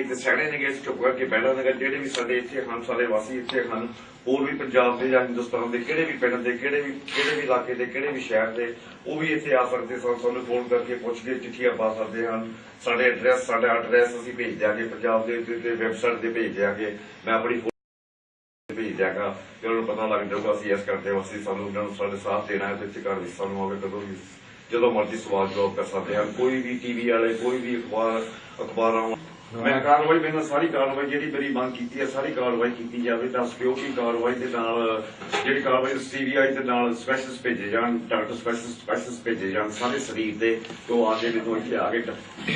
ਇਸ ਚੁੱਪ ਕਰਕੇ ਬੈਠਾ ਨਗਰ ਜਿਹੜੇ ਵੀ ਸਾਡੇ ਇੱਥੇ ਹਨ, ਸਾਰੇ ਵਾਸੀ ਇੱਥੇ ਹਨ, ਹੋਰ ਵੀ ਪੰਜਾਬ ਦੇ ਜਾਂ ਹਿੰਦੁਸਤਾਨ ਦੇ, ਕਿਹੜੇ ਵੀ ਪਿੰਡ ਦੇ, ਕਿਹੜੇ ਵੀ ਕਿਹੜੇ ਵੀ ਇਲਾਕੇ ਦੇ, ਕਿਹੜੇ ਵੀ ਸ਼ਹਿਰ ਦੇ, ਉਹ ਵੀ ਇੱਥੇ ਆ ਸਕਦੇ ਸਨ। ਸਾਨੂੰ ਫੋਨ ਕਰਕੇ ਪੁੱਛ ਕੇ ਚਿੱਠੀਆਂ ਪਾ ਸਕਦੇ ਹਨ। ਸਾਡੇ ਐਡਰੈਸ ਸਾਡਾ ਐਡਰੈਸ ਅਸੀਂ ਭੇਜ ਦਿਆਂਗੇ। ਪੰਜਾਬ ਦੇ ਤੇ ਵੈਬਸਾਈਟ ਤੇ ਭੇਜ ਦਿਆਂਗੇ। ਮੈਂ ਆਪਣੀ ਭੇਜ ਦਿਆਂਗਾ। ਤੇ ਉਹਨਾਂ ਨੂੰ ਪਤਾ ਲੱਗ ਜਾਊਗਾ, ਅਸੀਂ ਇਸ ਕਰਦੇ ਹਾਂ। ਅਸੀਂ ਸਾਨੂੰ ਉਹਨਾਂ ਨੂੰ ਸਾਡੇ ਸਾਥ ਦੇਣਾ ਹੈ ਤੇ ਇੱਥੇ ਘਰ ਵਿੱਚ ਸਾਨੂੰ ਆਵੇ, ਕਦੋਂ ਵੀ, ਜਦੋਂ ਮਰਜ਼ੀ ਸਵਾਲ ਜਵਾਬ ਕਰ ਸਕਦੇ ਹਨ ਕੋਈ ਵੀ ਟੀਵੀ ਵਾਲੇ, ਕੋਈ ਵੀ ਅਖਬਾਰ ਅਖਬਾਰਾਂ ਮੈਂ ਕਾਰਵਾਈ ਮੈਨੂੰ ਸਾਰੀ ਕਾਰਵਾਈ ਜਿਹੜੀ ਮੇਰੀ ਮੰਗ ਕੀਤੀ ਹੈ ਸਾਰੀ ਕਾਰਵਾਈ ਕੀਤੀ ਜਾਵੇ ਤਾਂ ਸਿਕਿਉਰਿਟੀ ਕਾਰਵਾਈ ਦੇ ਨਾਲ ਜਿਹੜੀ ਕਾਰਵਾਈ ਸੀਬੀਆਈ ਦੇ ਨਾਲ ਸਪੈਸ਼ਲਿਸਟ ਭੇਜੇ ਜਾਣ ਡਾਕਟਰ ਸਪੈਸ਼ਲਿਸਟ ਸਪੈਸ਼ਲਿਸਟ ਭੇਜੇ ਜਾਣ ਸਾਰੇ ਸਰੀਰ ਦੇ ਤੇ ਉਹ ਆਗੇ ਮੈਨੂੰ ਇੱਥੇ ਆ ਕੇ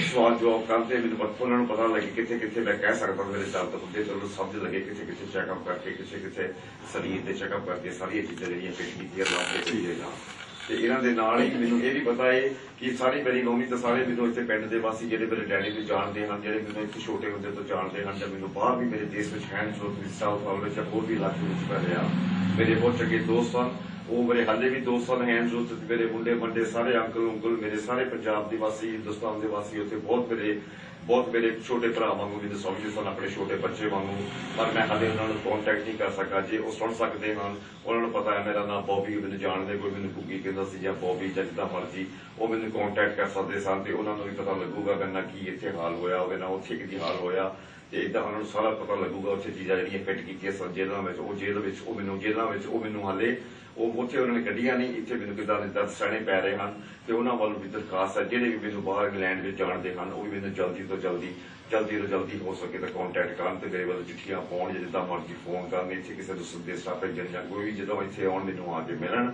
ਸਵਾਲ ਜਵਾਬ ਕਰਦੇ ਮੈਨੂੰ ਪਤਾ ਉਹਨਾਂ ਨੂੰ ਪਤਾ ਲੱਗੇ ਕਿੱਥੇ ਕਿੱਥੇ ਮੈਂ ਕਹਿ ਸਕਦਾ ਮੇਰੇ ਦਰਦ ਹੁੰਦੇ ਉਹਨੂੰ ਸਮਝ ਲੱਗੇ ਕਿੱਥੇ ਕਿੱਥੇ ਚੈੱਕਅਪ ਕਰਕੇ ਕਿੱਥੇ ਕਿੱਥੇ ਸਰੀਰ ਦੇ ਚੈੱਕਅਪ ਕਰਕੇ ਸਾਰੀਆਂ ਚੀਜ਼ਾਂ ਜਿਹੜੀਆਂ ਫਿੱਟ ਕੀਤੀਆਂ ਲਾ ਕੇ ਭੇਜੇਗਾ ਤੇ ਇਹਨਾਂ ਦੇ ਨਾਲ ਹੀ ਮੈਨੂੰ ਇਹ ਵੀ ਪਤਾ ਹੈ ਕਿ ਸਾਰੀ ਮੇਰੀ ਮੰਮੀ ਤੇ ਸਾਰੇ ਮੈਨੂੰ ਇੱਥੇ ਪਿੰਡ ਦੇ ਵਾਸੀ ਜਿਹੜੇ ਮੇਰੇ ਡੈਡੀ ਨੂੰ ਜਾਣਦੇ ਹਨ, ਜਿਹੜੇ ਮੈਨੂੰ ਇੱਥੇ ਛੋਟੇ ਹੁੰਦੇ ਤੋਂ ਜਾਣਦੇ ਹਨ ਤੇ ਮੈਨੂੰ ਬਾਹਰ ਵੀ ਮੇਰੇ ਦੇਸ਼ ਵਿੱਚ ਹੈਂਡ ਜੋ ਸਾਊਥ ਹਾਲ ਵਿੱਚ ਹੋਰ ਵੀ ਇਲਾਕੇ ਵਿੱਚ ਪੈ ਰਿਹਾ ਮੇਰੇ ਬਹੁਤ ਚੰਗੇ ਦੋਸਤ ਹਨ, ਉਹ ਮੇਰੇ ਹਾਲੇ ਵੀ ਦੋਸਤ ਹਨ, ਹੈਂਡ ਜੋ ਮੇਰੇ ਮੁੰਡੇ, ਮੰਡੇ ਸਾਰੇ ਅੰਕਲ, ਉਂਕਲ ਮੇਰੇ ਸਾਰੇ ਪੰਜਾਬ ਦੇ ਵਾਸੀ, ਹਿੰਦੁਸਤਾਨ ਦੇ ਵਾਸੀ ਉੱਥੇ ਬਹੁਤ ਮੇਰੇ ਬਹੁਤ ਮੇਰੇ ਛੋਟੇ ਭਰਾ ਵਾਂਗੂ ਮੈਨੂੰ ਸਮਝਦੇ ਸਨ ਆਪਣੇ ਛੋਟੇ ਬੱਚੇ ਵਾਂਗੂ, ਪਰ ਮੈਂ ਹਾਲੇ ਉਹਨਾਂ ਨੂੰ ਕੰਟੈਕਟ ਨਹੀਂ ਕਰ ਸਕਾਂ ਜੇ ਉਹ ਸੁਣ ਸਕਦੇ ਹਨ, ਉਹਨਾਂ ਨੂੰ ਪਤਾ ਹੈ ਮੇਰਾ ਨਾਮ ਬੌਬੀ ਮੈਨੂੰ ਜਾਣਦੇ ਕੋਈ, ਮੈਨੂੰ ਗੁੱਗੀ ਕਹਿੰਦਾ ਸੀ ਜਾਂ ਬੌਬੀ ਜਾਂ ਜਿੱਦਾਂ ਮਰਜ਼ੀ, ਉਹ ਮੈਨੂੰ ਕੰਟੈਕਟ ਕਰ ਸਕਦੇ ਸਨ ਤੇ ਉਹਨਾਂ ਨੂੰ ਵੀ ਪਤਾ ਲੱਗੂਗਾ ਕਿ ਨਾ ਕੀ ਇੱਥੇ ਹਾਲ ਹੋਇਆ ਹੋਵੇ ਨਾ ਉੱਥੇ ਕੀ ਹਾਲ ਹੋਇਆ। ਤੇ ਇਦਾਂ ਉਹਨਾਂ ਨੂੰ ਸਾਰਾ ਪਤਾ ਲੱਗੂਗਾ, ਉੱਥੇ ਚੀਜ਼ਾਂ ਜਿਹੜੀਆਂ ਫਿੱਟ ਕੀਤੀਆਂ ਸਨ ਜੇਲ੍ਹਾਂ ਵਿੱਚ, ਉਹ ਜੇਲ੍ਹ ਵਿੱਚ, ਉਹ ਮੈਨੂੰ ਜੇਲ੍ਹਾਂ ਵਿੱਚ, ਉਹ ਮੈਨੂੰ ਹਾਲੇ, ਉਹ ਉੱਥੇ ਉਹਨਾਂ ਨੇ ਕੱਢੀਆਂ ਨਹੀਂ, ਇੱਥੇ ਮੈਨੂੰ ਕਿਦਾਂ ਦੇ ਦਰਦ ਸਹਿਣੇ ਪੈ ਰਹੇ ਹਨ ਤੇ ਉਹਨਾਂ ਵੱਲੋਂ ਵੀ ਦਰਖਾਸਤ ਹੈ, ਜਿਹੜੇ ਵੀ ਮੈਨੂੰ ਬਾਹਰ ਇੰਗਲੈਂਡ ਵਿੱਚ ਜਾਣਦੇ ਹਨ, ਉਹ ਵੀ ਮੈਨੂੰ ਜਲਦੀ ਤੋਂ ਜਲਦੀ ਜਲਦੀ ਤੋਂ ਜਲਦੀ ਹੋ ਸਕੇ ਤਾਂ ਕੰਟੈਕਟ ਕਰਨ ਤੇ ਮੇਰੇ ਵੱਲ ਚਿੱਠੀਆਂ ਪਾਉਣ, ਜਾਂ ਜਿੱਦਾਂ ਮਰਜ਼ੀ ਫੋਨ ਕਰਨ, ਇੱਥੇ ਕਿਸੇ ਨੂੰ ਸੰਦੇਸ਼ ਭੇਜਣ ਜਾਂ ਕੋਈ ਵੀ ਜਦੋਂ ਇੱਥੇ ਆਉਣ ਮੈਨੂੰ ਆ ਕੇ ਮਿਲਣ।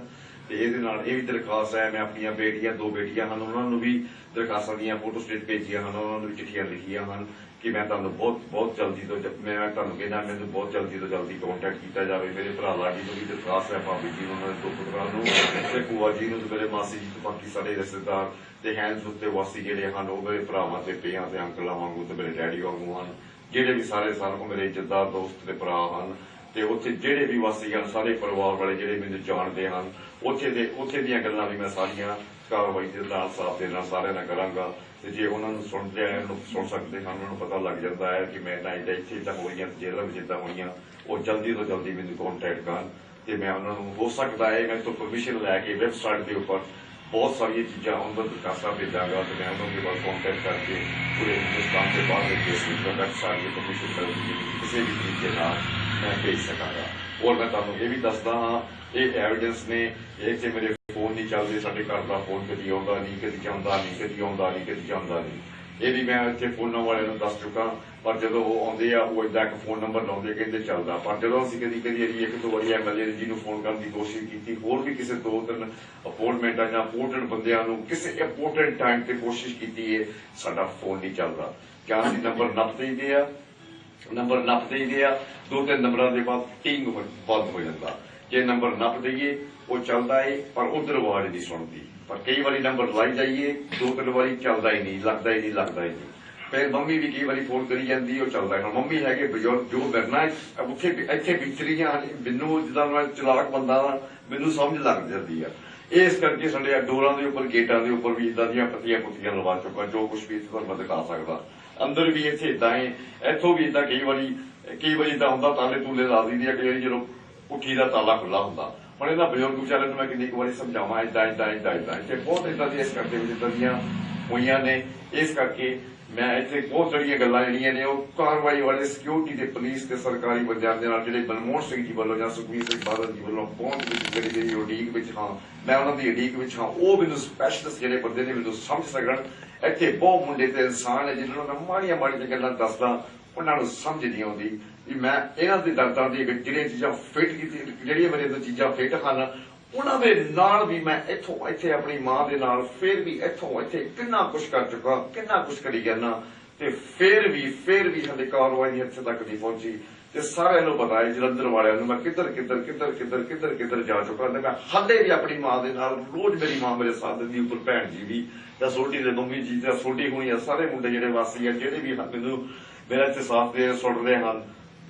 ਤੇ ਇਹਦੇ ਨਾਲ ਇਹ ਵੀ ਦਰਖਾਸਤ ਹੈ, ਮੈਂ ਆਪਣੀਆਂ ਬੇਟੀਆਂ, ਦੋ ਬੇਟੀਆਂ ਹਨ, ਉਹਨਾਂ ਨੂੰ ਵੀ ਦਰਖਾਸਤਾਂ ਦੀਆਂ ਫੋਟੋ ਸਟੇਟ ਭੇਜੀਆਂ ਹਨ, ਉਹਨਾਂ ਨੂੰ ਵੀ ਚਿੱਠੀਆਂ ਲਿਖੀਆਂ ਹਨ। ਕਿ ਮੈਂ ਤੁਹਾਨੂੰ ਬਹੁਤ ਬਹੁਤ ਜਲਦੀ ਤੋਂ ਜ- ਮੈਂ ਤੁਹਾਨੂੰ ਕਹਿੰਦਾ, ਮੈਨੂੰ ਬਹੁਤ ਜਲਦੀ ਤੋਂ ਜਲਦੀ ਕੰਟੈਕਟ ਕੀਤਾ ਜਾਵੇ। ਮੇਰੇ ਭਰਾ ਲਾਡੀ ਨੂੰ ਵੀ ਦਰਖਾਸਤ ਹੈ ਭਾਬੀ ਜੀ ਨੂੰ, ਉਹਨਾਂ ਦੇ ਦੋ ਪੁੱਤਰਾਂ ਨੂੰ, ਤੇ ਭੂਆ ਜੀ ਨੂੰ ਤੇ ਮੇਰੇ ਮਾਸੀ ਜੀ ਤੇ ਬਾਕੀ ਸਾਰੇ ਰਿਸ਼ਤੇਦਾਰ ਤੇ ਹੈਂਡਸ ਉੱਤੇ ਵਾਸੀ ਜਿਹੜੇ ਹਨ, ਉਹ ਮੇਰੇ ਭਰਾਵਾਂ ਤੇ ਪਿਆਂ ਤੇ ਅੰਕਲਾਂ ਵਾਂਗੂ ਤੇ ਮੇਰੇ ਡੈਡੀ ਵਾਂਗੂ ਹਨ, ਜਿਹੜੇ ਵੀ ਸਾਰੇ ਸਾਨੂੰ ਮੇਰੇ ਇੱਜ਼ਤਦਾਰ ਦੋਸਤ ਤੇ ਭਰਾ ਹਨ ਤੇ ਉੱਥੇ ਜਿਹੜੇ ਵੀ ਵਾਸੀ ਹਨ, ਸਾਰੇ ਪਰਿਵਾਰ ਵਾਲੇ ਜਿਹੜੇ ਮੈਨੂੰ ਜਾਣਦੇ ਹਨ, ਉੱਥੇ ਦੇ ਉੱਥੇ ਦੀਆਂ ਗੱਲਾਂ ਵੀ ਮੈਂ ਸਾਰੀਆਂ ਕਾਰਵਾਈ ਦੇ ਨਾਲ ਸਾਥ ਦੇ ਨਾਲ ਸਾਰਿਆਂ ਨਾਲ ਕਰਾਂਗਾ। ਤੇ ਜੇ ਉਹਨਾਂ ਨੂੰ ਸੁਣਦੇ ਆ ਨੂੰ ਸੁਣ ਸਕਦੇ ਹਨ ਉਹਨਾਂ ਨੂੰ ਪਤਾ ਲੱਗ ਜਾਂਦਾ ਹੈ ਕਿ ਮੈਂ ਤਾਂ ਇੱਦਾਂ ਇੱਥੇ ਤਾਂ ਹੋ ਰਹੀਆਂ ਜੇਲ੍ਹਾਂ ਵਿੱਚ ਇੱਦਾਂ ਹੋਈਆਂ। ਉਹ ਜਲਦੀ ਤੋਂ ਜਲਦੀ ਮੈਨੂੰ ਕੰਟੈਕਟ ਕਰਨ ਤੇ ਮੈਂ ਉਹਨਾਂ ਨੂੰ ਹੋ ਸਕਦਾ ਹੈ ਮੈਂ ਤੋਂ ਪਰਮਿਸ਼ਨ ਲੈ ਕੇ ਵੈਬਸਾਈਟ ਦੇ ਉੱਪਰ ਬਹੁਤ ਸਾਰੀਆਂ ਚੀਜ਼ਾਂ ਉਹਨਾਂ ਨੂੰ ਦਰਖਾਸਤਾਂ ਭੇਜਾਂਗਾ ਤੇ ਮੈਂ ਉਹਨਾਂ ਦੇ ਨਾਲ ਕੰਟੈਕਟ ਕਰਕੇ ਪੂਰੇ ਹਿੰਦੁਸਤਾਨ ਦੇ ਬਾਹਰ ਦੇ ਕੇਸ ਵਿੱਚ ਵੈਬਸਾਈਟ ਦੀ ਪਰਮਿਸ਼ਨ ਕਰਾਂਗੀ ਕਿਸੇ ਵੀ ਤਰੀਕੇ ਨਾਲ ਮੈਂ ਭੇਜ ਸਕਾਂਗਾ ਔਰ ਮੈਂ ਤੁਹਾਨੂੰ ਇਹ ਵੀ ਦੱਸਦਾ ਹਾਂ ਇਹ ਐਵੀਡੈਂਸ ਨੇ ਇਹ ਤੇ ਮੇਰੇ ਫੋਨ ਨਹੀਂ ਚੱਲਦੇ ਸਾਡੇ ਘਰ ਦਾ ਫੋਨ ਕਦੀ ਆਉਂਦਾ ਨਹੀਂ ਕਦੀ ਜਾਂਦਾ ਨਹੀਂ ਕਦੀ ਆਉਂਦਾ ਨਹੀਂ ਕਦੀ ਜਾਂਦਾ ਨਹੀਂ ਇਹ ਵੀ ਮੈਂ ਇੱਥੇ ਫੋਨਾਂ ਵਾਲਿਆਂ ਨੂੰ ਦੱਸ ਚੁੱਕਾ, ਪਰ ਜਦੋਂ ਉਹ ਆਉਂਦੇ ਆ, ਉਹ ਇਦਾਂ ਇੱਕ ਫੋਨ ਨੰਬਰ ਲਾਉਂਦੇ ਕਹਿੰਦੇ ਚੱਲਦਾ। ਪਰ ਜਦੋਂ ਅਸੀਂ ਕਦੀ ਕਦੀ ਇਹਦੀ ਇੱਕ ਦੋ ਵਾਰੀ ਐਮਐਲਏ ਜੀ ਨੂੰ ਫੋਨ ਕਰਨ ਦੀ ਕੋਸ਼ਿਸ਼ ਕੀਤੀ, ਹੋਰ ਵੀ ਕਿਸੇ ਦੋ ਤਿੰਨ ਅਪਾਇੰਟਮੈਂਟਾਂ ਜਾਂ ਇੰਪੋਰਟੈਂਟ ਬੰਦਿਆਂ ਨੂੰ ਕਿਸੇ ਇੰਪੋਰਟੈਂਟ ਟਾਈਮ ਤੇ ਕੋਸ਼ਿਸ਼ ਕੀਤੀ ਹੈ ਸਾਡਾ ਫੋਨ ਨਹੀਂ ਚੱਲਦਾ। ਕਿਆ ਅਸੀਂ ਨੰਬਰ ਨੱਪ ਦੇਈਦੇ ਆ? ਨੰਬਰ ਨੱਪ ਦੇਈਦੇ ਆ, ਦੋ ਤਿੰਨ ਨੰਬਰਾਂ ਦੇ ਬਾਅਦ ਟਿੰਗ ਬੰਦ ਹੋ ਜਾਂਦਾ। ਜੇ ਨੰਬਰ ਨੱਪ ਦਈਏ, ਉਹ ਚੱਲਦਾ ਏ, ਪਰ ਉਧਰ ਆਵਾਜ਼ ਨਹੀਂ ਸੁਣਦੀ। ਪਰ ਕਈ ਵਾਰੀ ਨੰਬਰ ਲਾਈ ਜਾਈਏ ਦੋ ਤਿੰਨ ਵਾਰੀ ਚੱਲਦਾ ਹੀ ਨਹੀਂ ਲੱਗਦਾ ਹੀ ਨਹੀਂ ਲੱਗਦਾ ਹੀ ਨਹੀਂ। ਫਿਰ ਮੰਮੀ ਵੀ ਕਈ ਵਾਰੀ ਫੋਨ ਕਰੀ ਜਾਂਦੀ ਉਹ ਚੱਲਦਾ ਹੈ। ਮੰਮੀ ਹੈਗੇ ਬਜ਼ੁਰਗ ਜੋ ਕਰਨਾ ਉੱਥੇ ਇੱਥੇ ਵਿਚਰੀਆਂ ਮੈਨੂੰ ਜਿੱਦਾਂ ਮੈਂ ਚਲਾਕ ਬੰਦਾ ਵਾਂ, ਮੈਨੂੰ ਸਮਝ ਲੱਗ ਜਾਂਦੀ ਆ। ਇਸ ਕਰਕੇ ਸਾਡੇ ਡੋਰਾਂ ਦੇ ਉੱਪਰ ਗੇਟਾਂ ਦੇ ਉੱਪਰ ਵੀ ਇਦਾਂ ਦੀਆਂ ਪੱਤੀਆਂ ਪੁੱਤੀਆਂ ਲਵਾ ਚੁੱਕਾ ਜੋ ਕੁਝ ਵੀ ਇੱਥੇ ਤੁਹਾਨੂੰ ਦਿਖਾ ਸਕਦਾ। ਅੰਦਰ ਵੀ ਇੱਥੇ ਇਦਾਂ ਹੈ ਇੱਥੋਂ ਵੀ ਇਦਾਂ ਕਈ ਵਾਰੀ ਕਈ ਵਾਰੀ ਇਦਾਂ ਹੁੰਦਾ ਤਾਲੇ ਤੂਲੇ ਲਾ ਦਿੰਦੀ ਆ ਕਈ ਵਾਰੀ ਜਦੋਂ ਪੁੱਠੀ ਦਾ ਤਾਲਾ ਖੁੱਲਾ ਹੁੰਦਾ। ਹੁਣ ਇਹਨਾਂ ਬਜ਼ੁਰਗ ਵਿਚਾਰਿਆਂ ਨੂੰ ਮੈਂ ਕਿੰਨੀ ਕੁ ਵਾਰੀ ਸਮਝਾਵਾਂ ਇਦਾਂ ਇਦਾਂ ਇਦਾਂ ਇਦਾਂ ਇੱਥੇ ਬਹੁਤ ਇਦਾਂ ਦੀਆਂ ਇਸ ਕਰਕੇ ਵੀ ਇਦਾਂ ਦੀਆਂ ਹੋਈਆਂ ਨੇ। ਇਸ ਕਰਕੇ ਮੈਂ ਇੱਥੇ ਬਹੁਤ ਸਾਰੀਆਂ ਗੱਲਾਂ ਜਿਹੜੀਆਂ ਨੇ, ਉਹ ਕਾਰਵਾਈ ਵਾਲੇ ਸਿਕਿਉਰਿਟੀ ਦੇ ਪੁਲਿਸ ਤੇ ਸਰਕਾਰੀ ਬੰਦਿਆਂ ਦੇ ਨਾਲ ਜਿਹੜੇ ਮਨਮੋਹਨ ਸਿੰਘ ਜੀ ਵੱਲੋਂ ਜਾਂ ਸੁਖਬੀਰ ਸਿੰਘ ਬਾਦਲ ਜੀ ਵੱਲੋਂ ਪਹੁੰਚ ਵਿੱਚ ਜਿਹੜੀ ਜਿਹੜੀ ਉਡੀਕ ਵਿੱਚ ਹਾਂ, ਮੈਂ ਉਹਨਾਂ ਦੀ ਉਡੀਕ ਵਿੱਚ ਹਾਂ, ਉਹ ਮੈਨੂੰ ਸਪੈਸ਼ਲਿਸਟ ਜਿਹੜੇ ਬੰਦੇ ਨੇ ਮੈਨੂੰ ਸਮਝ ਸਕਣ। ਇੱਥੇ ਬਹੁਤ ਮੁੰਡੇ ਤੇ ਇਨਸਾਨ ਹੈ ਜਿਹਨਾਂ ਨੂੰ ਮੈਂ ਮਾੜੀਆਂ ਮਾੜੀਆਂ ਗੱਲਾਂ ਦੱਸਦਾ ਉਹਨਾਂ ਨੂੰ ਸਮਝ ਨਹੀਂ ਆਉਂਦੀ ਵੀ ਮੈਂ ਇਹਨਾਂ ਦੇ ਦਰਦਾਂ ਦੀ ਜਿਹੜੀਆਂ ਚੀਜ਼ਾਂ ਫਿੱਟ ਕੀਤੀ ਜਿਹੜੀਆਂ ਮੇਰੇ ਤੋਂ ਚੀਜ਼ਾਂ ਫਿੱਟ ਹਨ, ਉਹਨਾਂ ਦੇ ਨਾਲ ਵੀ ਮੈਂ ਇੱਥੋਂ ਇੱਥੇ ਆਪਣੀ ਮਾਂ ਦੇ ਨਾਲ ਫਿਰ ਵੀ ਇੱਥੋਂ ਇੱਥੇ ਕਿੰਨਾ ਕੁਛ ਕਰ ਚੁੱਕਾ, ਕਿੰਨਾ ਕੁਛ ਕਰੀ ਜਾਣਾ ਤੇ ਫਿਰ ਵੀ ਫਿਰ ਵੀ ਹਲੇ ਕਾਰਵਾਈ ਇੱਥੇ ਤੱਕ ਨਹੀਂ ਪਹੁੰਚੀ ਤੇ ਸਾਰਿਆਂ ਨੂੰ ਪਤਾ ਹੈ, ਜਲੰਧਰ ਵਾਲਿਆਂ ਨੂੰ ਮੈਂ ਕਿੱਧਰ ਕਿੱਧਰ ਕਿੱਧਰ ਕਿੱਧਰ ਕਿੱਧਰ ਕਿੱਧਰ ਜਾ ਚੁੱਕਾ ਤੇ ਮੈਂ ਹੱਲੇ ਵੀ ਆਪਣੀ ਮਾਂ ਦੇ ਨਾਲ ਰੋਜ਼ ਮੇਰੀ ਮਾਂ ਮੇਰੇ ਸਾਥ ਦੀ ਉੱਪਰ ਭੈਣ ਜੀ ਵੀ ਜਾਂ ਸੋਢੀ ਦੇ ਮੰਮੀ ਜੀ ਜਾਂ ਸੋਢੀ ਹੋਣੀ ਆ, ਸਾਰੇ ਮੁੰਡੇ ਜਿਹੜੇ ਵਾਸੀ ਆ, ਜਿਹੜੇ ਵੀ ਮੈਨੂੰ ਮੇਰਾ ਇੱਥੇ ਸਾਥ ਦੇ ਸੁਣ ਰਹੇ ਹਨ,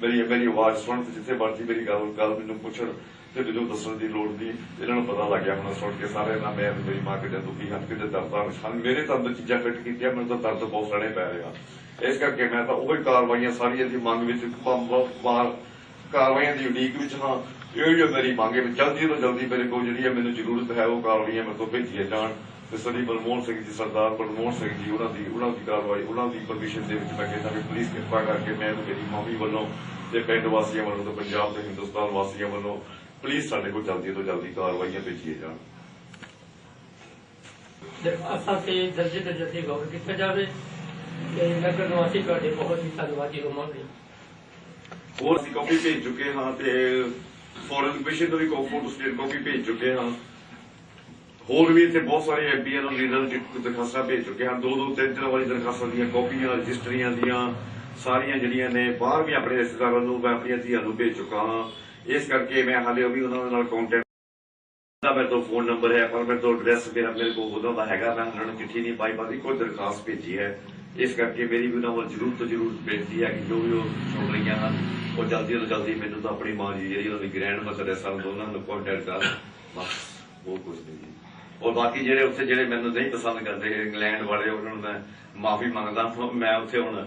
ਮੇਰੀ ਮੇਰੀ ਆਵਾਜ਼ ਸੁਣ, ਤੇ ਜਿੱਥੇ ਮਰਜ਼ੀ ਮੇਰੀ ਗੱਲ ਗੱਲ ਮੈਨੂੰ ਪੁੱਛਣ, ਤੇ ਮੈਨੂੰ ਦੱਸਣ ਦੀ ਲੋੜ ਨਹੀਂ, ਇਹਨਾਂ ਨੂੰ ਪਤਾ ਲੱਗ ਗਿਆ ਹੁਣ ਸੁਣ ਕੇ ਸਾਰੇ ਨਾ ਮੈਂ ਮੇਰੀ ਮਾਂ ਕਿਤੇ ਦੁਖੀ ਹਨ, ਕਿਤੇ ਦਰਦਾਂ ਵਿੱਚ ਹਨ। ਮੇਰੇ ਤਾਂ ਅੰਦਰ ਚੀਜ਼ਾਂ ਫਿੱਟ ਕੀਤੀਆਂ, ਮੈਨੂੰ ਤਾਂ ਦਰਦ ਬਹੁਤ ਸਣੇ ਪੈ ਰਿਹਾ ਇਸ ਕਰਕੇ ਮੈਂ ਤਾਂ ਉਹੀ ਕਾਰਵਾਈਆਂ ਸਾਰੀਆਂ ਦੀ ਮੰਗ ਵਿੱਚ ਬ- ਕਾਰਵਾਈਆਂ ਦੀ ਉਡੀਕ ਵਿੱਚ ਹਾਂ, ਇਹ ਜੋ ਮੇਰੀ ਮੰਗ ਹੈ ਜਲਦੀ ਤੋਂ ਜਲਦੀ ਮੇਰੇ ਕੋਲ ਜਿਹੜੀ ਹੈ ਮੈਨੂੰ ਜ਼ਰੂਰਤ ਹੈ, ਉਹ ਕਾਰਵਾਈਆਂ ਮੇਰੇ ਤੋਂ ਭੇਜੀਆਂ ਜਾਣ। ਤੇ ਸਰੀ ਬਲਮੋਹਨ ਸਿੰਘ ਜੀ ਸਰਦਾਰ ਬਲਮੋਹਨ ਸਿੰਘ ਜੀ ਉਹਨਾਂ ਦੀ ਉਹਨਾਂ ਦੀ ਕਾਰਵਾਈ ਉਹਨਾਂ ਦੀ ਪਰਮਿਸ਼ਨ ਦੇ ਵਿੱਚ ਮੈਂ ਕਹਿੰਦਾ ਵੀ ਪੁਲਿਸ ਕਿਰਪਾ ਕਰਕੇ ਮੈਂ ਤੇ ਮੇਰੀ ਮਾਮੀ ਵੱਲੋਂ ਤੇ ਪਿੰਡ ਵਾਸੀਆਂ ਵੱਲੋਂ ਤੇ ਪੰਜਾਬ ਤੇ ਹਿੰਦੁਸਤਾਨ ਵਾਸੀਆਂ ਵੱਲੋਂ ਪੁਲਿਸ ਸਾਡੇ ਕੋਲ ਜਲਦੀ ਤੋਂ ਜਲਦੀ ਕਾਰਵਾਈਆਂ ਭੇਜੀਆਂ ਜਾਣ। ਅਸਾਂ ਤੇ ਜਲਦੀ ਤੋਂ ਜਲਦੀ ਗੌਰ ਕੀਤਾ ਜਾਵੇ ਤੇ ਨਗਰ ਨਿਵਾਸੀ ਤੁਹਾਡੇ ਬਹੁਤ ਹੀ ਧੰਨਵਾਦੀ ਹੋਵਾਂਗੇ। ਹੋਰ ਅਸੀਂ ਕਾਪੀ ਭੇਜ ਚੁੱਕੇ ਹਾਂ ਤੇ ਫੋਰਨ ਕਮਿਸ਼ਨ ਤੋਂ ਵੀ ਫੋਟੋ ਸਟੇਟ ਕਾਪੀ ਭੇਜ ਚੁੱਕੇ ਹਾਂ। ਹੋਰ ਵੀ ਇੱਥੇ ਬਹੁਤ ਸਾਰੇ ਐਮਪੀਆਂ ਨੂੰ ਲੀਡਰ ਦਰਖਾਸਤਾਂ ਭੇਜ ਚੁੱਕੇ ਹਨ। ਦੋ ਦੋ ਤਿੰਨ ਤਿੰਨ ਵਾਰੀ ਦਰਖਾਸਤਾਂ ਦੀਆਂ ਕਾਪੀਆਂ, ਰਜਿਸਟਰੀਆਂ ਦੀਆਂ ਸਾਰੀਆਂ ਜਿਹੜੀਆਂ ਨੇ, ਬਾਹਰ ਵੀ ਆਪਣੇ ਰਿਸ਼ਤੇਦਾਰਾਂ ਨੂੰ ਮੈਂ ਆਪਣੀਆਂ ਧੀਆਂ ਨੂੰ ਭੇਜ ਚੁੱਕਾ ਹਾਂ। ਇਸ ਕਰਕੇ ਮੈਂ ਹਾਲੇ ਵੀ ਉਹਨਾਂ ਦੇ ਨਾਲ ਕੰਟੈਕਟ ਦਾ ਮੇਰੇ ਤੋਂ ਫੋਨ ਨੰਬਰ ਹੈ, ਪਰ ਮੇਰੇ ਤੋਂ ਐਡਰੈਸ ਮੇਰਾ ਮੇਰੇ ਕੋਲ ਉਹਦਾ ਦਾ ਹੈਗਾ, ਮੈਂ ਉਹਨਾਂ ਨੂੰ ਚਿੱਠੀ ਨਹੀਂ ਪਾਈ ਪਾਈ ਕੋਈ ਦਰਖਾਸਤ ਭੇਜੀ ਹੈ। ਇਸ ਕਰਕੇ ਮੇਰੀ ਵੀ ਉਹਨਾਂ ਵੱਲ ਜ਼ਰੂਰ ਤੋਂ ਜ਼ਰੂਰ ਬੇਨਤੀ ਹੈ ਕਿ ਜੋ ਵੀ ਉਹ ਸੁਣ ਰਹੀਆਂ ਹਨ, ਉਹ ਜਲਦੀ ਤੋਂ ਜਲਦੀ ਮੈਨੂੰ ਤਾਂ ਆਪਣੀ ਮਾਂ ਜੀ ਜਿਹੜੀ ਉਹਨਾਂ ਦੀ ਗ੍ਰੈਂਡ ਮਦਰ ਹੈ ਸਾਨੂੰ ਦੋਨਾਂ ਨੂੰ ਕੰਟੈਕਟ ਕਰ, ਬਸ ਹੋਰ ਕੁਝ ਨਹੀਂ ਔਰ ਬਾਕੀ ਜਿਹੜੇ ਉੱਥੇ ਜਿਹੜੇ ਮੈਨੂੰ ਨਹੀਂ ਪਸੰਦ ਕਰਦੇ, ਇੰਗਲੈਂਡ ਵਾਲੇ, ਉਹਨਾਂ ਨੂੰ ਮੈਂ ਮਾਫੀ ਮੰਗਦਾ ਮੈਂ ਉੱਥੇ ਹੁਣ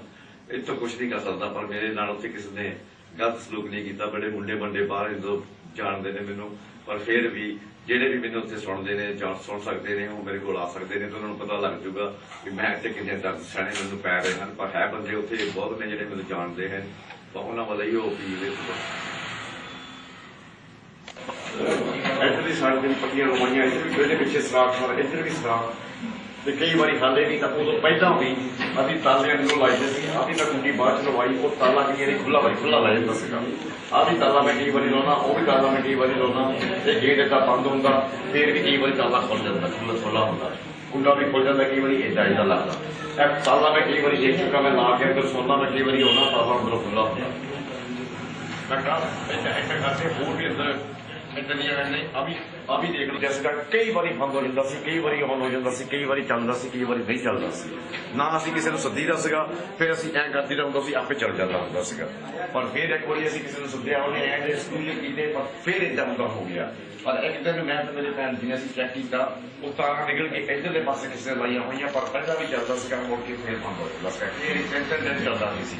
ਇੱਥੋਂ ਕੁਝ ਨਹੀਂ ਕਰ ਸਕਦਾ, ਪਰ ਮੇਰੇ ਨਾਲ ਉੱਥੇ ਕਿਸੇ ਨੇ ਗਲਤ ਸਲੂਕ ਨਹੀਂ ਕੀਤਾ। ਬੜੇ ਮੁੰਡੇ ਬੰਦੇ ਬਾਹਰ ਇੰਦੋ ਜਾਣਦੇ ਨੇ ਮੈਨੂੰ। ਪਰ ਫਿਰ ਵੀ ਜਿਹੜੇ ਵੀ ਮੈਨੂੰ ਉੱਥੇ ਸੁਣਦੇ ਨੇ ਜਾਂ ਸੁਣ ਸਕਦੇ ਨੇ, ਉਹ ਮੇਰੇ ਕੋਲ ਆ ਸਕਦੇ ਨੇ, ਤੇ ਉਹਨਾਂ ਨੂੰ ਪਤਾ ਲੱਗ ਜਾਊਗਾ ਕਿ ਮੈਂ ਇੱਥੇ ਕਿੰਨੇ ਦਰਦ ਸਹਿਣੇ ਮੈਨੂੰ ਪੈ ਰਹੇ ਹਨ। ਪਰ ਹੈ ਬੰਦੇ ਉੱਥੇ ਬਹੁਤ ਨੇ ਜਿਹੜੇ ਮੈਨੂੰ ਜਾਣਦੇ ਹਨ, ਤਾਂ ਉਹਨਾਂ ਵੱਲ ਹੀ ਉਹ ਅਪੀਲ ਵਿੱਚ ਇੱਧਰ ਦੀ ਸਾਈਡ ਦੇ ਪੱਟੀਆਂ ਲਵਾਈਆਂ ਇੱਧਰ ਵੀ ਉਹਦੇ ਪਿੱਛੇ ਸਰਾਖ ਸਾਰਾ ਇੱਧਰ ਵੀ ਸਰਾਖ। ਤੇ ਕਈ ਵਾਰੀ ਹਾਲੇ ਨਹੀਂ ਤਾਂ ਉਦੋਂ ਪਹਿਲਾਂ ਵੀ ਅਸੀਂ ਤਾਲੇ ਨੂੰ ਲਾਈਦੇ ਸੀ ਆਪੀ ਤਾਂ ਕੁੰਡੀ ਬਾਅਦ ਚ ਲਵਾਈ, ਉਹ ਤਾਲਾ ਕੀ ਨਹੀਂ ਖੁੱਲਾ ਵਾਰੀ ਖੁੱਲਾ ਲਾਇਆ ਜਾਂਦਾ ਸੀਗਾ। ਆ ਵੀ ਤਾਲਾ ਮੈਂ ਕਈ ਵਾਰੀ ਲਾਉਣਾ ਉਹ ਵੀ ਤਾਲਾ ਮੈਂ ਕਈ ਵਾਰੀ ਲਾਉਣਾ ਤੇ ਗੇਟ ਏਦਾਂ ਬੰਦ ਹੁੰਦਾ, ਫੇਰ ਵੀ ਕਈ ਵਾਰੀ ਤਾਲਾ ਖੁੱਲ ਜਾਂਦਾ ਖੁੱਲਾ ਖੁੱਲਾ ਹੁੰਦਾ। ਕੁੰਡਾ ਵੀ ਖੁੱਲ ਜਾਂਦਾ, ਕਈ ਵਾਰੀ ਏਦਾਂ ਏਦਾਂ ਲੱਗਦਾ। ਇਹ ਤਾਲਾ ਮੈਂ ਕਈ ਵਾਰੀ ਦੇਖ ਚੁੱਕਾ, ਮੈਂ ਲਾ ਕੇ ਅੰਦਰ ਸੋਨਾ ਮੈਂ ਕਈ ਵਾਰੀ ਆਉਣਾ ਤਾਲਾ ਅੰਦਰੋਂ ਖੁੱਲਾ ਹੁੰਦਾ ਮੈਂ ਕਹਾ, ਇੱਥੇ ਇੱਥੇ ਕਰਕੇ ਹੋਰ ਵੀ ਅੰਦਰ ਇੱਦਾਂ ਦੀਆਂ ਗੱਲ ਨਹੀਂ ਅਭੀ ਅਭੀ ਦੇਖ ਲਓ। ਜੈਸੇ ਕਿ ਕਈ ਵਾਰੀ ਬੰਦ ਹੋ ਜਾਂਦਾ ਸੀ, ਕਈ ਵਾਰੀ ਆਨ ਹੋ ਜਾਂਦਾ ਸੀ, ਕਈ ਵਾਰੀ ਚੱਲਦਾ ਸੀ, ਕਈ ਵਾਰੀ ਨਹੀਂ ਚੱਲਦਾ ਸੀ। ਨਾ ਅਸੀਂ ਕਿਸੇ ਨੂੰ ਸੱਦੀਦਾ ਸੀਗਾ, ਫਿਰ ਅਸੀਂ ਐਂ ਕਰਦੀ ਹੁੰਦਾ ਸੀ, ਆਪੇ ਚੱਲ ਜਾਂਦਾ ਹੁੰਦਾ ਸੀਗਾ। ਪਰ ਫਿਰ ਇੱਕ ਵਾਰੀ ਅਸੀਂ ਕਿਸੇ ਨੂੰ ਸੱਦਿਆ, ਉਹਨੇ ਐਂ ਦੇ ਸਕੂਲ ਕੀਤੇ, ਪਰ ਫਿਰ ਇਦਾਂ ਦਾ ਹੋ ਗਿਆ। ਪਰ ਇੱਕ ਦਿਨ ਮੈਂ ਤੇ ਮੇਰੇ ਭੈਣ ਜੀ ਨੇ ਅਸੀਂ ਚੈੱਕ ਕੀਤਾ, ਉਹ ਤਾਰਾਂ ਨਿਕਲ ਕੇ ਇਧਰਲੇ ਪਾਸੇ ਕਿਸੇ ਨੇ ਲਾਈਆਂ ਹੋਈਆਂ, ਪਰ ਪਹਿਲਾਂ ਵੀ ਚੱਲਦਾ ਸੀਗਾ, ਮੁੜ ਕੇ ਫਿਰ ਬੰਦ ਹੋ ਜਾਂਦਾ ਸੀਗਾ। ਇਹ ਰਿਸੈਂਟਰ ਦਿਨ ਚੱਲਦਾ ਨਹੀਂ ਸੀ।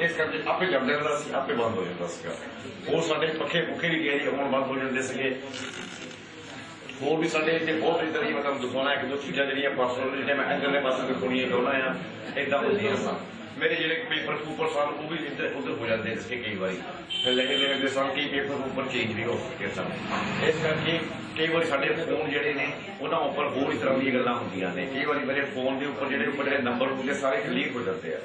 ਇਸ ਕਰਕੇ ਆਪੇ ਜੰਮ ਜਾਂਦਾ ਸੀ, ਆਪੇ ਬੰਦ ਹੋ ਜਾਂਦਾ ਸੀਗਾ। ਉਹ ਸਾਡੇ ਪੱਖੇ ਪੁੱਖੇ ਵੀ ਗਏ ਹੁਣ ਬੰਦ ਹੋ ਜਾਂਦੇ ਸੀਗੇ। ਹੋਰ ਵੀ ਸਾਡੇ ਇੱਥੇ ਬਹੁਤ ਇਦਾਂ ਦੀ ਮਤਲਬ ਦਿਖਾਉਣਾ, ਇੱਕ ਦੋ ਚੀਜ਼ਾਂ ਜਿਹੜੀਆਂ ਪਰਸਨਲ ਜਿਹੜੀਆਂ ਮੈਂ ਅੰਦਰਲੇ ਪਾਸੇ ਤੋਂ ਸੁਣੀਆਂ ਚਾਹੁੰਦਾ ਆ ਇਦਾਂ ਹੁੰਦੀਆਂ ਸਨ। ਮੇਰੇ ਜਿਹੜੇ ਪੇਪਰ ਕੂਪਰ ਸਨ, ਉਹ ਵੀ ਇੱਧਰ ਉੱਧਰ ਹੋ ਜਾਂਦੇ ਸੀ ਕਈ ਵਾਰੀ। ਫਿਰ ਲੈ ਕੇ ਲੈ ਦੇ ਸਨ, ਕਈ ਪੇਪਰ ਕੂਪਰ ਚੇਂਜ ਵੀ ਹੋ ਚੁੱਕੇ ਸਨ। ਇਸ ਕਰਕੇ ਕਈ ਵਾਰੀ ਸਾਡੇ ਫੋਨ ਜਿਹੜੇ ਨੇ, ਉਹਨਾਂ ਉੱਪਰ ਹੋਰ ਇਸ ਤਰ੍ਹਾਂ ਦੀਆਂ ਗੱਲਾਂ ਹੁੰਦੀਆਂ ਨੇ। ਕਈ ਵਾਰੀ ਮੇਰੇ ਫੋਨ ਦੇ ਉੱਪਰ ਜਿਹੜੇ ਉੱਪਰ ਜਿਹੜੇ ਨੰਬਰ ਹੁੰਦੇ, ਸਾਰੇ ਕਲੀਅਰ ਹੋ ਜਾਂਦੇ ਆ।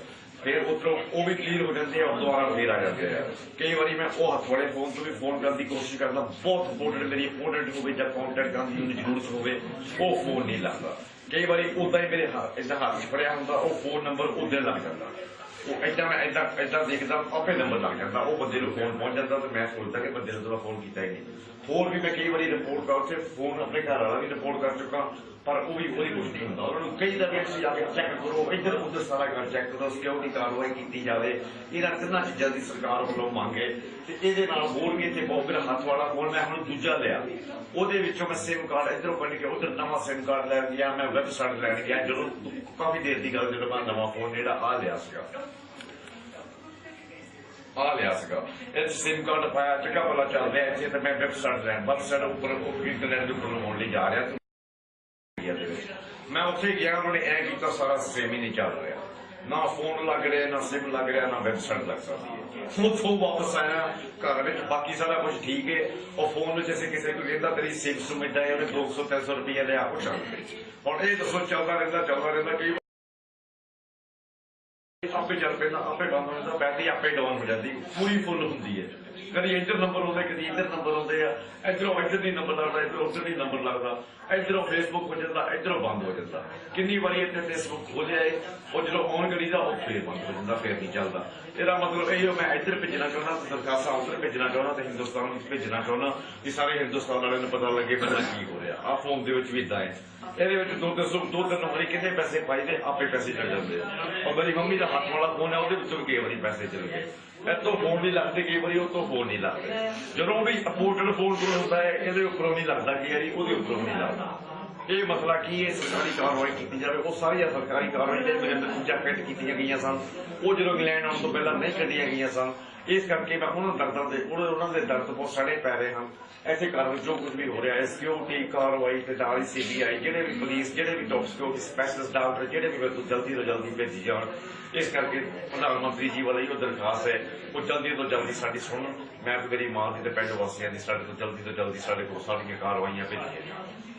ਫਿਰ ਉੱਧਰੋਂ ਉਹ ਵੀ ਕਲੀਅਰ ਹੋ ਜਾਂਦੇ ਆ ਉਹ ਦੁਬਾਰਾ ਫੇਰ ਆ ਜਾਂਦੇ ਆ। ਕਈ ਵਾਰੀ ਮੈਂ ਉਹ ਹੱਥ ਵਾਲੇ ਫੋਨ ਤੋਂ ਵੀ ਫੋਨ ਕਰਨ ਦੀ ਕੋਸ਼ਿਸ਼ ਕਰਦਾ, ਬਹੁਤ ਇੰਪੋਰਟੈਂਟ ਮੇਰੀ ਇੰਪੋਰਟੈਂਟ ਹੋਵੇ ਜਾਂ ਕੰਟੈਕਟ ਕਰਨ ਦੀ ਮੈਨੂੰ ਜ਼ਰੂਰਤ ਹੋਵੇ, ਉਹ ਫੋਨ ਨਹੀਂ ਲੱਗਦਾ ਕਈ ਵਾਰੀ ਉਦਾਂ ਹੀ ਮੇਰੇ ਹੱਥ ਇਦਾਂ ਹੱਥ 'ਚ ਫੜਿਆ ਹੁੰਦਾ, ਉਹ ਫੋਨ ਨੰਬਰ ਉਦੋਂ ਲੱਗ ਜਾਂਦਾ। ਉਹ ਏਦਾਂ ਮੈਂ ਏਦਾਂ ਏਦਾਂ ਦੇਖਦਾ, ਆਪੇ ਨੰਬਰ ਲੱਗ ਜਾਂਦਾ, ਉਹ ਬੰਦੇ ਨੂੰ ਫੋਨ ਪਹੁੰਚ ਜਾਂਦਾ ਤੇ ਮੈਂ ਸੋਚਦਾ ਕਿ ਬੰਦੇ ਨੂੰ ਤਾਂ ਫੋਨ ਕੀਤਾ ਹੀ ਨਹੀਂ। ਹੋਰ ਵੀ ਮੈਂ ਕਈ ਵਾਰੀ ਰਿਪੋਰਟ ਕਰ ਉੱਥੇ ਫੋਨ ਆਪਣੇ ਘਰ ਵਾਲਾ ਵੀ ਰਿਪੋਰਟ ਕਰ ਚੁੱਕਾ, ਪਰ ਉਹ ਵੀ ਉਹਦੀ ਕੁਝ ਨਹੀਂ ਹੁੰਦਾ। ਉਹਨਾਂ ਨੂੰ ਕਈ ਦਫੇ ਤੁਸੀਂ ਜਾ ਕੇ ਚੈੱਕ ਕਰੋ, ਇੱਧਰ ਉੱਧਰ ਸਾਰਾ ਕਰ ਚੈੱਕ ਕਰੋ ਸਿਕਿਉਰਿਟੀ ਕਾਰਵਾਈ ਕੀਤੀ ਜਾਵੇ। ਇਹਨਾਂ ਤਿੰਨਾਂ ਚੀਜ਼ਾਂ ਦੀ ਸਰਕਾਰ ਵੱਲੋਂ ਮੰਗ ਹੈ। ਤੇ ਇਹਦੇ ਨਾਲ ਹੋਰ ਵੀ ਇੱਥੇ ਬਹੁਤ ਮੇਰਾ ਹੱਥ ਵਾਲਾ ਫੋਨ ਮੈਂ ਹੁਣ ਦੂਜਾ ਲਿਆ। ਉਹਦੇ ਵਿੱਚੋਂ ਮੈਂ ਸਿਮ ਕਾਰਡ ਇੱਧਰੋਂ ਬਣ ਕੇ ਉਧਰ ਨਵਾਂ ਸਿਮ ਕਾਰਡ ਲੈ ਗਿਆ, ਮੈਂ ਵੈਬਸਾਈਟ ਲੈਣ ਗਿਆ। ਜਦੋਂ ਕਾਫੀ ਦੇਰ ਦੀ ਗੱਲ, ਜਦੋਂ ਮੈਂ ਨਵਾਂ ਫੋਨ ਜਿਹੜਾ ਆ ਲਿਆ ਸੀਗਾ। ਆ ਲਿਆ ਸੀਗਾ। ਇਹ ਸਿਮ ਕਾਰਡ ਪਾਇਆ, ਚੰਗਾ ਚੱਲ ਰਿਹਾ ਇੱਥੇ ਤੇ ਮੈਂ ਵੈਬਸਾਈਟ ਲੈਣ ਵੈਬਸਾਈਟ ਉੱਪਰ ਉਹ ਇੰਟਰਨੈਟ ਦੇ ਉੱਪਰ ਲਵਾਉਣ ਲਈ ਜਾ ਰਿਹਾ ਮੈਂ ਉੱਥੇ ਗਿਆ, ਉਹਨਾਂ ਨੇ ਐ ਕੀਤਾ, ਸਾਰਾ ਸਿਮ ਹੀ ਨਹੀਂ ਚੱਲ ਰਿਹਾ। ਨਾ ਫੋਨ ਲੱਗ ਰਿਹਾ, ਨਾ ਸਿਮ ਲੱਗ ਰਿਹਾ, ਨਾ ਵੈਬਸਾਈਟ ਲੱਗ ਸਕਦੀ ਹੈ। ਉੱਥੋਂ ਵਾਪਸ ਆਇਆ, ਘਰ ਵਿੱਚ, ਬਾਕੀ ਸਾਰਾ ਕੁਝ ਠੀਕ ਹੈ। ਉਹ ਫੋਨ ਵਿੱਚ ਅਸੀਂ ਕਿਸੇ ਨੂੰ ਕਹਿੰਦਾ, ਤੇਰੀ ਸਿਮ ਸੁਮ ਏਦਾਂ ਹੈ, ਉਹਨੇ 200 300 ਰੁਪਏ ਲਿਆ, ਉਹ ਹੁਣ ਇਹ ਦੱਸੋ, ਚੱਲਦਾ ਰਹਿੰਦਾ ਚੱਲਦਾ ਰਹਿੰਦਾ, ਕਈ ਆਪੇ ਚੱਲ ਪੈਂਦਾ, ਆਪੇ ਬੰਦ ਹੋ ਜਾਂਦਾ ਬੈਟਰੀ ਆਪੇ ਡਾਊਨ ਹੋ ਜਾਂਦੀ, ਪੂਰੀ ਫੁੱਲ ਹੁੰਦੀ ਹੈ। ਕਦੀ ਇੱਧਰ ਨੰਬਰ ਆਉਂਦਾ, ਕਦੀ ਇੱਧਰ ਨੰਬਰ ਆਉਂਦੇ ਆ। ਇੱਧਰੋਂ ਇੱਧਰ ਨਹੀਂ ਨੰਬਰ ਲੱਗਦਾ, ਇੱਧਰੋਂ ਉੱਧਰ ਨਹੀਂ ਨੰਬਰ ਲੱਗਦਾ। ਇੱਧਰੋਂ ਫੇਸਬੁੱਕ ਹੋ ਜਾਂਦਾ, ਇੱਧਰੋਂ ਬੰਦ ਹੋ ਜਾਂਦਾ। ਕਿੰਨੀ ਵਾਰੀ ਇੱਥੇ ਫੇਸਬੁੱਕ ਖੋਲਿਆ ਏ, ਉਹ ਜਦੋਂ ਔਨ ਕਰੀਦਾ ਉਹ ਫੇਰ ਬੰਦ ਹੋ ਜਾਂਦਾ, ਫੇਰ ਨਹੀਂ ਚੱਲਦਾ। ਇਹਦਾ ਮਤਲਬ ਇਹ ਹੈ, ਮੈਂ ਇੱਧਰ ਭੇਜਣਾ ਚਾਹੁੰਦਾ, ਤੇ ਦਰਖਾਸਤਾਂ ਉੱਧਰ ਭੇਜਣਾ ਚਾਹੁੰਦਾ, ਤੇ ਹਿੰਦੁਸਤਾਨ ਵਿੱਚ ਭੇਜਣਾ ਚਾਹੁੰਦਾ ਕਿ ਸਾਰੇ ਹਿੰਦੁਸਤਾਨ ਵਾਲਿਆਂ ਨੂੰ ਪਤਾ ਲੱਗੇ ਪਹਿਲਾਂ ਕੀ ਹੋ ਰਿਹਾ। ਆ ਫੋਨ ਦੇ ਵਿੱਚ ਵੀ ਇਦਾਂ ਹੈ। ਇਹਦੇ ਵਿੱਚ ਦੋ ਤਿੰਨ ਸੌ ਦੋ ਤਿੰਨ ਵਾਰੀ ਕਿੰਨੇ ਪੈਸੇ ਪਾਈਦੇ ਆਪੇ ਪੈਸੇ ਚੱਲ ਜਾਂਦੇ ਆ। ਔਰ ਮੇਰੀ ਮੰਮੀ ਦਾ ਹੱਥ ਵਾਲਾ ਫੋਨ ਹੈ ਉਹਦੇ ਵਿੱਚੋਂ ਕਈ ਵਾਰੀ ਪੈਸੇ ਚਲੇ ਗਏ। ਇੱਥੋਂ ਫੋਨ ਨਹੀਂ ਲੱਗਦੇ, ਕਈ ਵਾਰੀ ਉਹ ਫੋਨ ਨਹੀਂ ਲੱਗਦੇ। ਜਦੋਂ ਵੀ ਅਪੋਰਟਡ ਫੋਨ ਕੋਲ ਹੁੰਦਾ ਹੈ, ਇਹਦੇ ਉੱਪਰੋਂ ਨਹੀਂ ਲੱਗਦਾ, ਕਈ ਵਾਰੀ ਉਹਦੇ ਉੱਪਰੋਂ ਨਹੀਂ ਲੱਗਦਾ। ਇਹ ਮਸਲਾ ਕੀ ਹੈ? ਸਰਕਾਰੀ ਕਾਰਵਾਈ ਕੀਤੀ ਜਾਵੇ। ਉਹ ਸਾਰੀਆਂ ਸਰਕਾਰੀ ਕਾਰਵਾਈ ਜਿਹੜੇ ਮੇਰੇ ਨਤੀਜਾ ਫਿੱਟ ਕੀਤੀਆਂ ਗਈਆਂ ਸਨ। ਉਹ ਜਦੋਂ ਇੰਗਲੈਂਡ ਆਉਣ ਤੋਂ ਪਹਿਲਾਂ ਨਹੀਂ ਕੱਢੀਆਂ ਗਈਆਂ ਸਨ ਇਸ ਕਰਕੇ ਮੈਂ ਉਹਨਾਂ ਦਰਦਾਂ ਦੇ ਉਹਨਾਂ ਉਹਨਾਂ ਦੇ ਦਰਦ ਬਹੁਤ ਸੜੇ ਪੈ ਰਹੇ ਹਨ। ਇੱਥੇ ਕਾਰਵਾਈ ਜੋ ਕੁਝ ਵੀ ਹੋ ਰਿਹਾ ਹੈ ਸਿਕਿਉਰਿਟੀ ਕਾਰਵਾਈ ਤੇ ਨਾਲ ਹੀ ਸੀਬੀਆਈ ਜਿਹੜੇ ਵੀ ਪੁਲਿਸ, ਜਿਹੜੇ ਵੀ ਟੌਪ ਸਿਕਿਉਰਿਟੀ ਸਪੈਸ਼ਲਿਸਟ ਡਾਕਟਰ ਜਿਹੜੇ ਵੀ ਮੇਰੇ ਤੋਂ ਜਲਦੀ ਤੋਂ ਜਲਦੀ ਭੇਜੀ ਜਾਣ, ਇਸ ਕਰਕੇ ਪ੍ਰਧਾਨ ਮੰਤਰੀ ਜੀ ਵੱਲੋਂ ਇਹ ਦਰਖਾਸਤ ਹੈ, ਉਹ ਜਲਦੀ ਤੋਂ ਜਲਦੀ ਸਾਡੀ ਸੁਣਨ। ਮੈਂ ਤੇ ਮੇਰੀ ਮਾਂ ਦੀ ਤੇ ਪਿੰਡ ਵਾਸੀਆਂ ਦੀ ਸਾਡੇ ਤੋਂ ਜਲਦੀ ਤੋਂ ਜਲਦੀ ਸਾਡੇ ਕੋਲ ਸਾਰੀਆਂ ਕਾਰਵਾਈਆਂ ਭੇਜੀਆਂ ਜਾਣ।